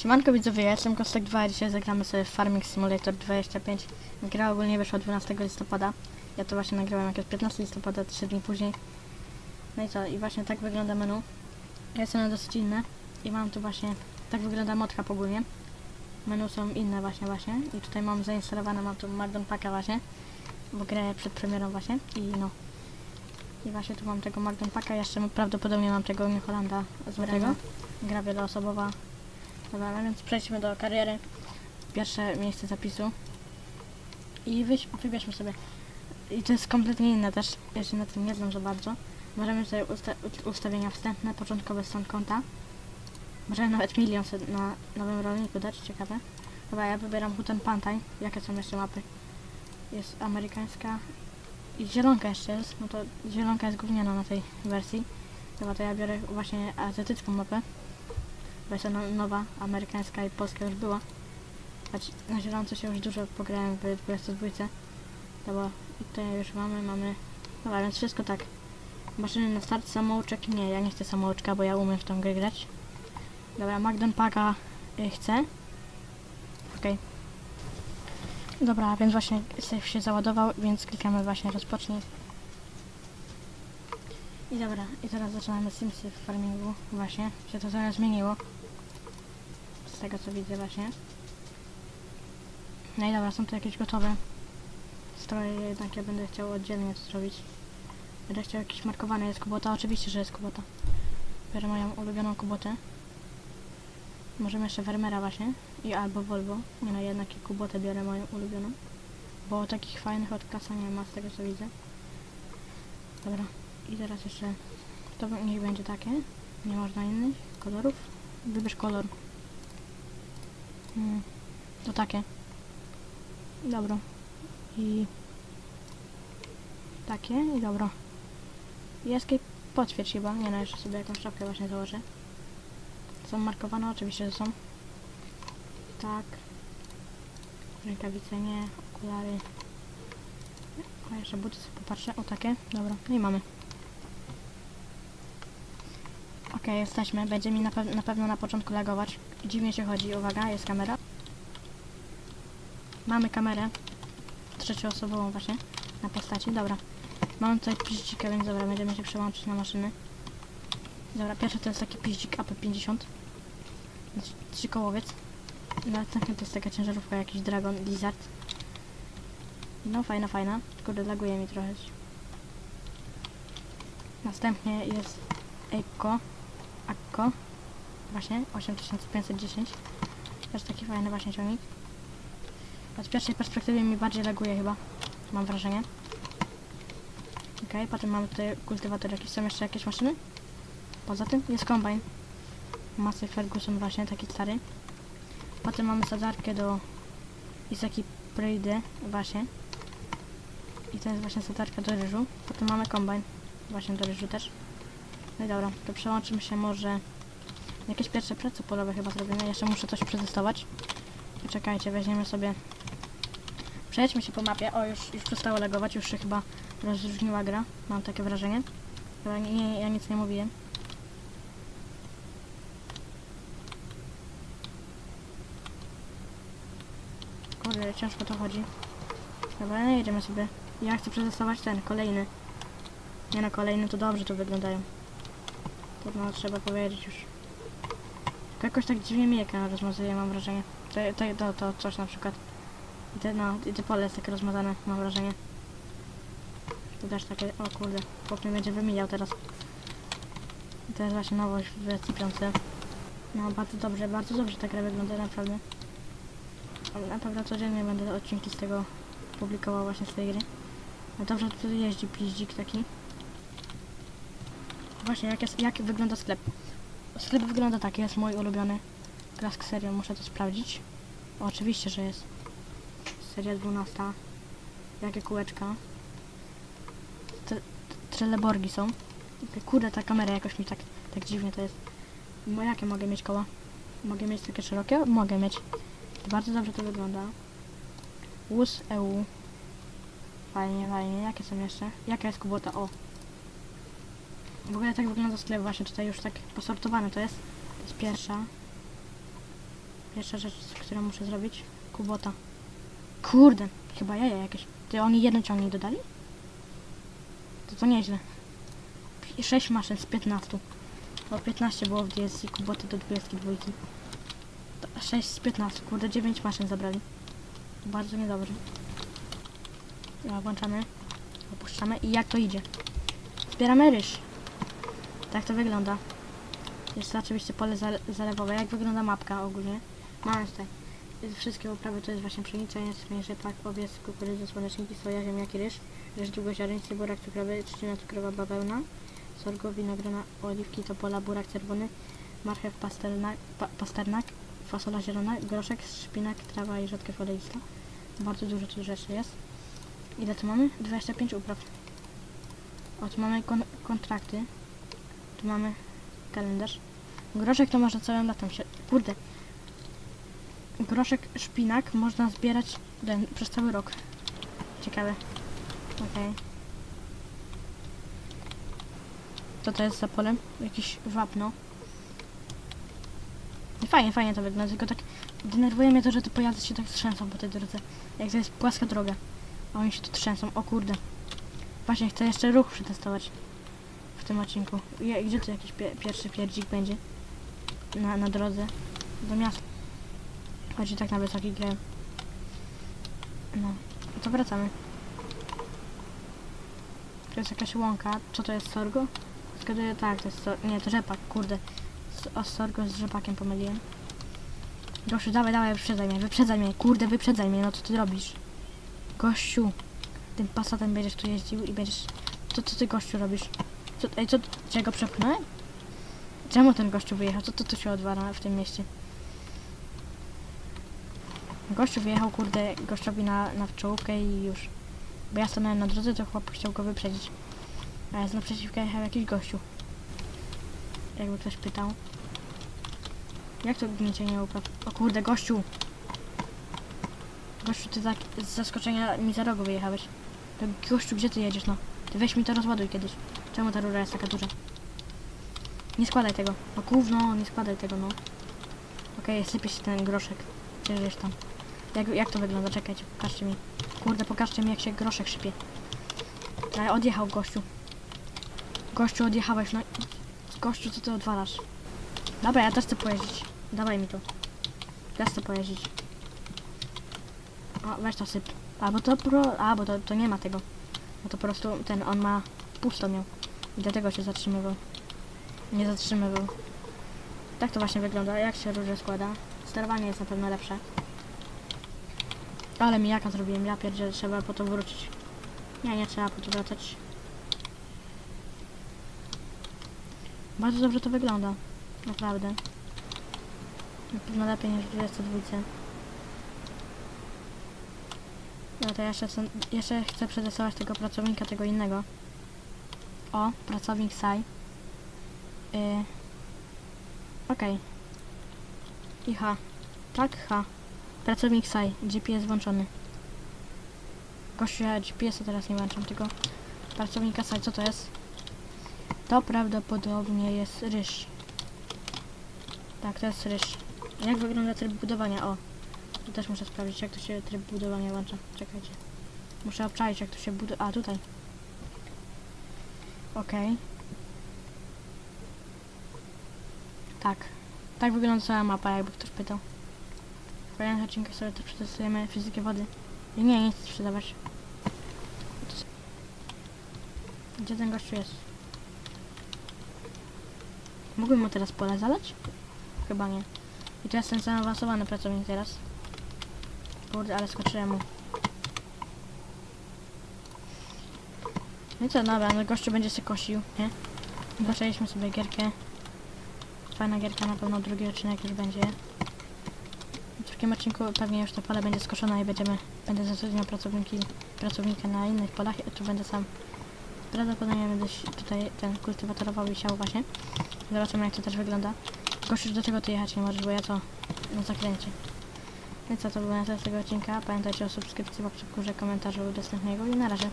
Siemanko widzowie, ja jestem Kostek 2, a dzisiaj zagramy sobie Farming Simulator 25. Gra ogólnie wyszła 12 listopada. Ja to właśnie nagrałem jak jest 15 listopada, 3 dni później. No i co, i właśnie tak wygląda menu. Jest ono dosyć inne i mam tu właśnie, tak wygląda modka ogólnie. Menu są inne właśnie właśnie i tutaj mam zainstalowane, mam tu Mardon Packa właśnie, bo grę przed premierą właśnie i no. I właśnie tu mam tego Mardon Packa, jeszcze prawdopodobnie mam tego New Hollanda z tego. Gra wieloosobowa, Dobra, no więc przejdźmy do kariery. Pierwsze miejsce zapisu. I wyś, wybierzmy sobie. I to jest kompletnie inne też. Ja się na tym nie znam za bardzo. Możemy sobie usta ustawienia wstępne, początkowe stan konta. Możemy nawet milion sobie na nowym rolniku dać, ciekawe. Dobra, ja wybieram Huten Pantai. Jakie są jeszcze mapy? Jest amerykańska i zielonka jeszcze jest. No to zielonka jest gówniana na tej wersji. Dobra, to ja biorę właśnie azjatycką mapę. Jest ona nowa, amerykańska i polska już była. Choć na zielono się już dużo pograłem w 22. Dobra, tutaj już mamy, mamy... Dobra, więc wszystko tak. Maszyny na start, samouczek? Nie, ja nie chcę samouczka, bo ja umiem w tą grę grać. Dobra, Magdon Paka y, chcę. Okej. Dobra, więc właśnie save się załadował, więc klikamy właśnie rozpocznij. I dobra, i teraz zaczynamy Simsy w farmingu. Właśnie, się to zaraz zmieniło. Z tego co widzę właśnie. No i dobra, są tu jakieś gotowe stroje, jednak ja będę chciał oddzielnie to zrobić. Będę chciał jakiś markowany, jest kubota, oczywiście, że jest kubota. Biorę moją ulubioną kubotę. Możemy jeszcze Vermeera właśnie. I albo Volvo. Nie no, jednak i kubotę biorę moją ulubioną. Bo takich fajnych od klasa nie ma z tego co widzę. Dobra. I teraz jeszcze to niech będzie takie. Nie można innych kolorów. Wybierz kolor. To takie. Dobra. I takie i dobra. I escape potwierdź chyba. Nie no, jeszcze sobie jakąś czapkę właśnie założę. Są markowane? Oczywiście, że są. Tak. Rękawice nie, okulary. A jeszcze buty sobie popatrzę. O takie. Dobra, no i mamy. Okej, jesteśmy. Będzie mi na, pew na pewno na początku lagować. Dziwnie się chodzi. Uwaga, jest kamera. Mamy kamerę. Trzecioosobową właśnie. Na postaci. Dobra. Mam tutaj piździka, więc dobra, będziemy się przełączyć na maszyny. Dobra, pierwszy to jest taki piździk AP50. Znaczy, Trzykołowiec. Następny to jest taka ciężarówka, jakiś Dragon Lizard. No, fajna, fajna. Kurde, laguje mi trochę. Następnie jest Eiko. Akko. Właśnie, 8510. Też taki fajny właśnie ciągnik. Od pierwszej perspektywy mi bardziej laguje chyba. Mam wrażenie. Okej, potem mamy tutaj kultywator jakiś. Są jeszcze jakieś maszyny? Poza tym jest kombajn. Masy Ferguson właśnie, taki stary. Potem mamy sadzarkę do Isaki Prejdy właśnie. I to jest właśnie sadzarka do ryżu. Potem mamy kombajn właśnie do ryżu też. No dobra, to przełączymy się może... Jakieś pierwsze prace polowe chyba zrobimy. Jeszcze muszę coś przetestować. Poczekajcie, weźmiemy sobie... Przejdźmy się po mapie. O, już, już przestało legować, już się chyba rozróżniła gra. Mam takie wrażenie. Dobra, nie, nie, ja nic nie mówiłem. Kurde, ciężko to chodzi. Dobra, no jedziemy sobie. Ja chcę przetestować ten, kolejny. Nie no, kolejny to dobrze to wyglądają. To no, trzeba powiedzieć już. Tylko jakoś tak dziwnie mi ekran rozmazuje, mam wrażenie. To, to, to, to coś na przykład. I te, no, i te pole jest takie rozmazane, mam wrażenie. To też takie, o kurde, chłop mnie będzie wymijał teraz. I to jest właśnie nowość w wersji 5. No, bardzo dobrze, bardzo dobrze ta gra wygląda, naprawdę. Na pewno codziennie będę odcinki z tego publikował właśnie z tej gry. No dobrze tu jeździ piździk taki. Właśnie, jak, jest, jak wygląda sklep? Sklep wygląda tak, jest mój ulubiony Klask Serial, muszę to sprawdzić. Oczywiście, że jest. Seria 12. Jakie kółeczka. Trelleborgi są. Kurde, ta kamera jakoś mi tak, tak dziwnie to jest. No jakie mogę mieć koła? Mogę mieć takie szerokie? Mogę mieć. Bardzo dobrze to wygląda. Łus EU. Fajnie, fajnie. Jakie są jeszcze? Jaka jest kubota? O. W ogóle tak wygląda sklep właśnie. Tutaj już tak posortowane to jest. To jest pierwsza. Pierwsza rzecz, którą muszę zrobić. Kubota. Kurde, chyba jaja jakieś. Ty oni jeden ciągnik dodali? To to nieźle. 6 maszyn z 15. Bo 15 było w DSC Kuboty do 22. To 6 z 15, kurde 9 maszyn zabrali. Bardzo niedobrze. Włączamy. Opuszczamy i jak to idzie? Zbieramy ryż. Tak to wygląda. Jest oczywiście pole zale zalewowe. Jak wygląda mapka ogólnie? Mamy tutaj wszystkie uprawy to jest właśnie pszenica, jęczmień, rzepak, owiec, kukurydza, słoneczniki, soja, ziemniaki, ryż, ryż długoziareńcy, burak cukrowy, trzcina cukrowa, bawełna, sorgo, winogrona, oliwki, topola, burak czerwony, marchew, pastelnak, pa, pasternak, fasola zielona, groszek, szpinak, trawa i rzodkiew oleista. Bardzo dużo tu rzeczy jest. Ile tu mamy? 25 upraw. O, tu mamy kon kontrakty. Tu mamy kalendarz. Groszek to można całym latem się... Kurde. Groszek, szpinak można zbierać ten, przez cały rok. Ciekawe. Okej. Co to jest za polem? Jakieś wapno. I Fajnie, fajnie to wygląda, tylko tak denerwuje mnie to, że te pojazdy się tak trzęsą po tej drodze. Jak to jest płaska droga. A oni się tu trzęsą, o kurde. Właśnie chcę jeszcze ruch przetestować tym odcinku. Gdzie tu jakiś pie, pierwszy pierdzik będzie? Na, na drodze do miasta. Chodzi tak na wysoki grę. No, to wracamy. To jest jakaś łąka. Co to jest sorgo? Zgaduję, tak, to jest sor... Nie, to rzepak, kurde. O sorgo z rzepakiem pomyliłem. Gościu, dawaj, dawaj, wyprzedzaj mnie, wyprzedzaj mnie, kurde, wyprzedzaj mnie, no co ty robisz? Gościu, tym pasatem będziesz tu jeździł i będziesz... Co, co ty gościu robisz? Co, ej, co, czy ja go przepchnąłem? Czemu ten gościu wyjechał? Co to tu się odwala w tym mieście? Gościu wyjechał, kurde, gościowi na, na czołówkę i już. Bo ja stanąłem na drodze, to chłop chciał go wyprzedzić. A z naprzeciwka jechał jakiś gościu. Jakby ktoś pytał. Jak to gniecie nie upraw? O kurde, gościu! Gościu, ty tak z zaskoczenia mi za rogu wyjechałeś. To gościu, gdzie ty jedziesz, no? Ty weź mi to rozładuj kiedyś. Czemu ta rura jest taka duża? Nie składaj tego. No gówno, nie składaj tego, no. Okej, sypie się ten groszek. Gdzieś tam. Jak, jak to wygląda? Czekajcie, pokażcie mi. Kurde, pokażcie mi jak się groszek szybie. Ale odjechał gościu. Gościu, odjechałeś, no. Gościu, co ty odwalasz? Dobra, ja też chcę pojeździć. Dawaj mi to. Też chcę pojeździć. O, weź to syp. Albo to pro... A, bo to, to nie ma tego. No to po prostu ten, on ma... Pusto miał. Dlatego się zatrzymywał. Nie zatrzymywał. Tak to właśnie wygląda, jak się róże składa. Sterowanie jest na pewno lepsze. Ale mijaka zrobiłem, ja pierdzielę, trzeba po to wrócić. Nie, nie trzeba po to wracać. Bardzo dobrze to wygląda. Naprawdę. Na pewno lepiej niż w 22. No to jeszcze, jeszcze chcę przetestować tego pracownika, tego innego. O, pracownik SAI. Yy. Okej. I H. Tak, H. Pracownik SAI. GPS włączony. Gościu, ja GPS-a teraz nie włączam, tylko pracownika SAI. Co to jest? To prawdopodobnie jest ryż. Tak, to jest ryż. Jak wygląda tryb budowania? O, też muszę sprawdzić, jak to się tryb budowania włącza. Czekajcie. Muszę obczaić, jak to się buduje. A, tutaj. Okej. Tak. Tak wygląda cała mapa, jakby ktoś pytał. W kolejnych odcinkach sobie przetestujemy fizykę wody. I nie, nie chcę sprzedawać. Gdzie ten gościu jest? Mógłbym mu teraz pole zalać? Chyba nie. I to jest ten zaawansowany pracownik teraz. Kurde, ale skoczyłem mu. No i co, dobra, no gościu będzie się kosił, nie? Zaczęliśmy sobie gierkę. Fajna gierka, na pewno drugi odcinek już będzie. W drugim odcinku pewnie już to pole będzie skoszone i będziemy, będę zatrudniał pracowniki, pracownika na innych polach, a tu będę sam. Prawdopodobnie będę tutaj ten kultywatorował i siał właśnie. Zobaczymy jak to też wygląda. Gościu, do czego ty jechać nie możesz, bo ja zakręcie. No i co, to był na tyle tego odcinka. Pamiętajcie o subskrypcji, łapce w górze, komentarzu udostępniego i na razie.